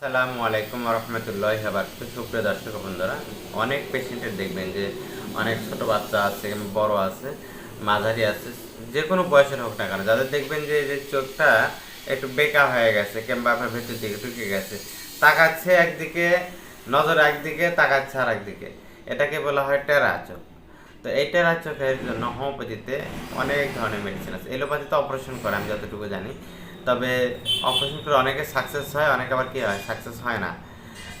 আসসালামু আলাইকুম রহমতুল্লাহ বারকাত সুপ্রিয় দর্শক বন্ধুরা, অনেক পেশেন্টের দেখবেন যে অনেক ছোট বাচ্চা আছে, বড় আছে, মাঝারি আছে, যে কোনো বয়সের হোক না কেন। যাদের দেখবেন যে যে চোখটা একটু বেকা হয়ে গেছে কিংবা আপনার ভেতর দিকে ঢুকে গেছে, তাকাচ্ছে একদিকে, নজর একদিকে, তাকাচ্ছে আর একদিকে এটাকে বলা হয় টেরা চোখ। তো এই টেরা চোখের জন্য হোমিওপ্যাথিতে অনেক ধরনের মেডিসিন আছে। এলোপ্যাথিতে অপারেশন করে, আমি যতটুকু জানি। তবে অপারেশন করে অনেকে সাকসেস হয়, অনেকে আবার কি হয় সাকসেস হয় না।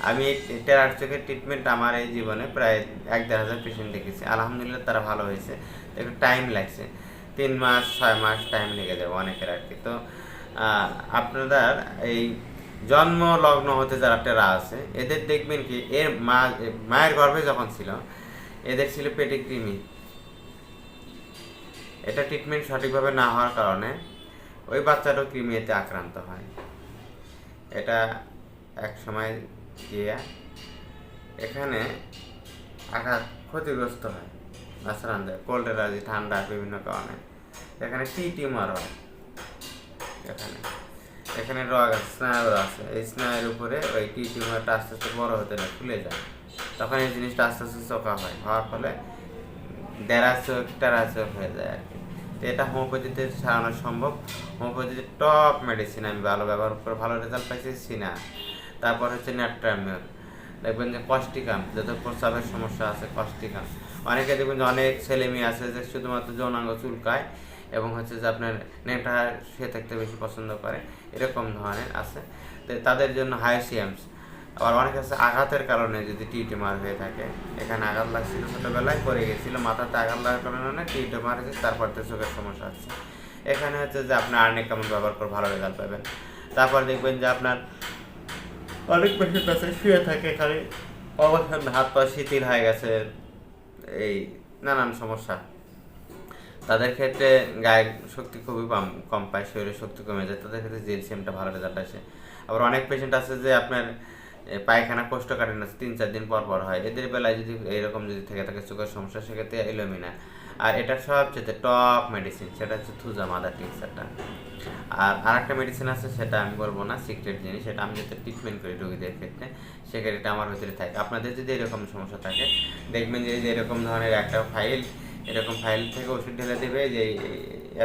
আমি টেরার চোখের ট্রিটমেন্ট আমার এই জীবনে প্রায় এক দেড় হাজার পেশেন্ট দেখেছি। আলহামদুলিল্লাহ তারা ভালো হয়েছে। একটু টাইম লাগছে। তিন মাস, ছয় মাস টাইম লেগে যাবে অনেকের আর কি। তো আপনাদের এই জন্ম লগ্ন হতে যারা টেরা আছে, এদের দেখবেন কি, এর মা, মায়ের গর্ভে যখন ছিল, এদের ছিল পেটে কৃমি এটা ট্রিটমেন্ট সঠিকভাবে না হওয়ার কারণে ওই বাচ্চাটাও কৃমিতে আক্রান্ত হয়। এটা এক সময় গিয়ে এখানে আঘাত ক্ষতিগ্রস্ত হয় দেয় কোল্ড এলার্জি ঠান্ডা, বিভিন্ন কারণে। এখানে টি টিউমার হয়। এখানে এখানে রগ আছে স্নায়ু আছে। এই স্নায়ুর উপরে ওই টি টিউমারটা আস্তে আস্তে বড় হতে না খুলে যায়। তখন এই জিনিসটা আস্তে আস্তে চোখা হয়। হওয়ার ফলে দেড়া চোখ টেরা চোখ হয়ে যায় আর কি। তো এটা হোমিওপ্যাথিতে সারানো সম্ভব। হোমিওপ্যাথিতে টপ মেডিসিন আমি ভালো ব্যবহার করে ভালো রেজাল্ট পাইছি সিনা। তারপর হচ্ছে ন্যাট্রামিওর দেখবেন যে কষ্টিকাম, যত প্রস্রাবের সমস্যা আছে, কষ্টিকাম। অনেকে দেখবেন যে অনেক ছেলে মেয়ে আছে যে শুধুমাত্র যৌনাঙ্গ চুলকায় এবং হচ্ছে যে আপনার নেটা শুয়ে থাকতে বেশি পছন্দ করে, এরকম ধরনের আছে। তো তাদের জন্য হাইসিয়ামস। আবার অনেক আছে আঘাতের কারণে যদি টি টিউমার হয়ে থাকে। এখানে আঘাত লাগছিল ছোটোবেলায়, পড়ে গেছিল, মাথাতে আঘাত লাগার কারণে টি টিউমার হয়েছে, তারপর তো চোখের সমস্যা হচ্ছে। এখানে হচ্ছে যে আপনি আর্নিক কেমন ব্যবহার করে ভালো রেজাল্ট পাবেন। তারপর দেখবেন যে আপনার অনেক পেশেন্ট আছে শুয়ে থাকে খালি অবসর হাত পা শিথিল হয়ে গেছে, এই নানান সমস্যা। তাদের ক্ষেত্রে গায়ের শক্তি খুবই কম কম পায় শরীরের শক্তি কমে যায়, তাদের ক্ষেত্রে জিএলসিএমটা ভালো রেজাল্ট আসে। আবার অনেক পেশেন্ট আছে যে আপনার পায়খানা না তিন চার দিন পর পর হয়। এদের বেলায় যদি এরকম যদি থেকে থাকে চোখের সমস্যা, সেক্ষেত্রে এলোমিনা আর এটা সবচেয়ে টপ মেডিসিন সেটা হচ্ছে থুজা মাদার টিক্সারটা আর আরেকটা মেডিসিন আছে, সেটা আমি বলব না সিক্রেট জিনিস, সেটা আমি যাতে ট্রিটমেন্ট করি রোগীদের ক্ষেত্রে, সেক্ষেত্রে এটা আমার ভিতরে থাকে। আপনাদের যদি এরকম সমস্যা থাকে, দেখবেন যে এরকম ধরনের একটা ফাইল এরকম ফাইল থেকে ওষুধ ঢেলে দেবে, যে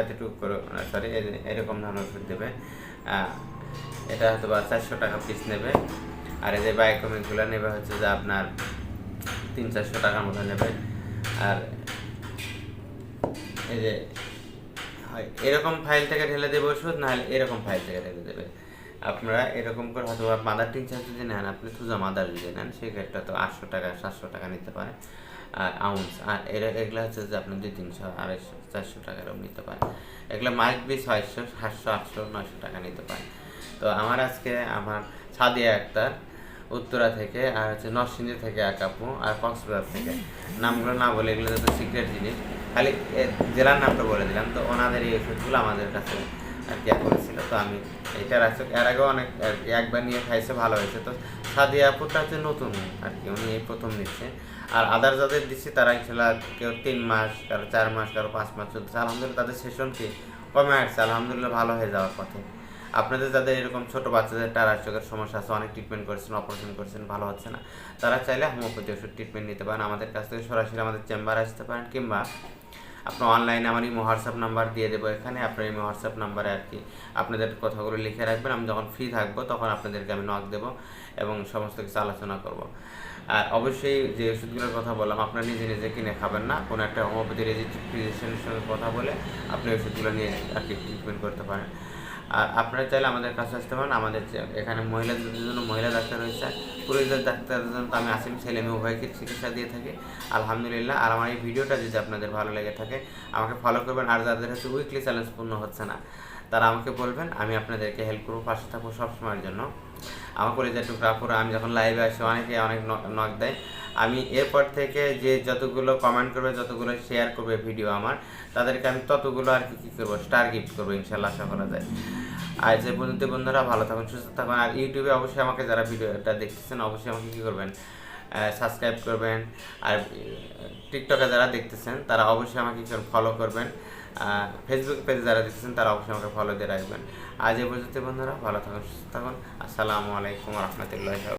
এতটুকু করে সরি এরকম ধরনের ওষুধ দেবে। এটা হয়তো বা চারশো টাকা পিস নেবে। আর এই যে বায়োকমিকগুলো নেবে হচ্ছে যে আপনার তিন চারশো টাকার মতো নেবে। আর এই যে এরকম ফাইল থেকে ঢেলে দেবে ওষুধ নাহলে এরকম ফাইল থেকে ঢেলে দেবে। আপনারা এরকম করে হয়তো মাদার টিনচার যদি নেন, আপনি থুজা মাদার যদি নেন সেক্ষেত্রে তো আটশো টাকা, সাতশো টাকা নিতে পারে। আর আউন্স আর এরা, এগুলো হচ্ছে যে আপনি দুই, তিনশো, আড়াইশো, চারশো টাকারও নিতে পারেন। এগুলো মাইক বি ছয়শো, সাতশো, আটশো, নয়শো টাকা নিতে পারেন। তো আমার আজকে, আমার সাদিয়া আক্তার উত্তরা থেকে, আর হচ্ছে নরসিংদী থেকে এক আপু, আর কক্সবাজার থেকে। নামগুলো না বলে এগুলো যত সিক্রেট জিনিস। খালি জেলার নামটা বলে দিলাম, তো ওনাদের এই ওষুধগুলো আমাদের কাছে আর কি করেছিল তো আমি এইটা রাখছি। এর আগেও অনেক আর কি, একবার নিয়ে খাইছে, ভালো হয়েছে। তো সাদিয়া আপুটা হচ্ছে নতুন আর কি, উনি এই প্রথম নিচ্ছে আর আদার যাদের দিচ্ছি, তারা ইনশাল্লাহ কেউ তিন মাস, কারও চার মাস, কারও পাঁচ মাস চলছে আলহামদুলিল্লাহ তাদের সেশন কি কমে আসছে। আলহামদুলিল্লাহ ভালো হয়ে যাওয়ার পথে। আপনাদের যাদের এরকম ছোট বাচ্চাদের টারার চোখের সমস্যা আছে, অনেক ট্রিটমেন্ট করেছেন অপারেশন করেছেন, ভালো হচ্ছে না, তারা চাইলে হোমিওপ্যাথি ওষুধ ট্রিটমেন্ট নিতে পারেন। আমাদের কাছ থেকে সরাসরি আমাদের চেম্বার আসতে পারেন কিংবা আপনার অনলাইনে আমার ইমো হোয়াটসঅ্যাপ নাম্বার দিয়ে দেবো এখানে, আপনার ইমো হোয়াটসঅ্যাপ নাম্বারে আর কি আপনাদের কথাগুলো লিখে রাখবেন। আমি যখন ফ্রি থাকব তখন আপনাদেরকে আমি নক দেবো এবং সমস্ত কিছু আলোচনা করব। আর অবশ্যই যে ওষুধগুলোর কথা বললাম, আপনার নিজে নিজে কিনে খাবেন না। কোনো একটা হোমিওপ্যাথি রেজিস্ট্রেশনের সঙ্গে কথা বলে আপনি ওষুধগুলো নিয়ে আর কি ট্রিটমেন্ট করতে পারেন। আর আপনারা চাইলে আমাদের কাছে আসতে পারেন। আমাদের এখানে মহিলাদের জন্য মহিলা ডাক্তার রয়েছে। পুরুষদের ডাক্তারের জন্য আমি আসিম ছেলে মেয়ে উভয়কে চিকিৎসা দিয়ে থাকি। আলহামদুলিল্লাহ, আর আমার এই ভিডিওটা যদি আপনাদের ভালো লেগে থাকে, আমাকে ফলো করবেন। আর যাদের হচ্ছে উইকলি চ্যালেঞ্জ পূর্ণ হচ্ছে না, তারা আমাকে বলবেন, আমি আপনাদেরকে হেল্প করব, পাশে থাকব সবসময়ের জন্য। আমার কলেজের টুকরা আমি যখন লাইভে আসি, অনেকে অনেক নক দেয়। আমি এরপর থেকে যে যতগুলো কমেন্ট করবে, যতগুলো শেয়ার করবে ভিডিও আমার, তাদেরকে আমি ততগুলো আর কি কী করব স্টার গিফট করব, ইনশাল্লাহ আশা করা যায়। আর যে পর্যন্ত বন্ধুরা ভালো থাকুন, সুস্থ থাকুন। আর ইউটিউবে অবশ্যই আমাকে যারা ভিডিওটা দেখতেছেন, অবশ্যই আমাকে কী করবেন? সাবস্ক্রাইব করবেন। আর টিকটকে যারা দেখতেছেন, তারা অবশ্যই আমাকে ফলো করবেন? ফেসবুক পেজে যারা দেখতেছেন, তারা অবশ্যই আমাকে ফলো দিয়ে রাখবেন। আর যে পর্যন্ত বন্ধুরা ভালো থাকুন, সুস্থ থাকুন। আসসালামু আলাইকুম রহমতুল্লাহ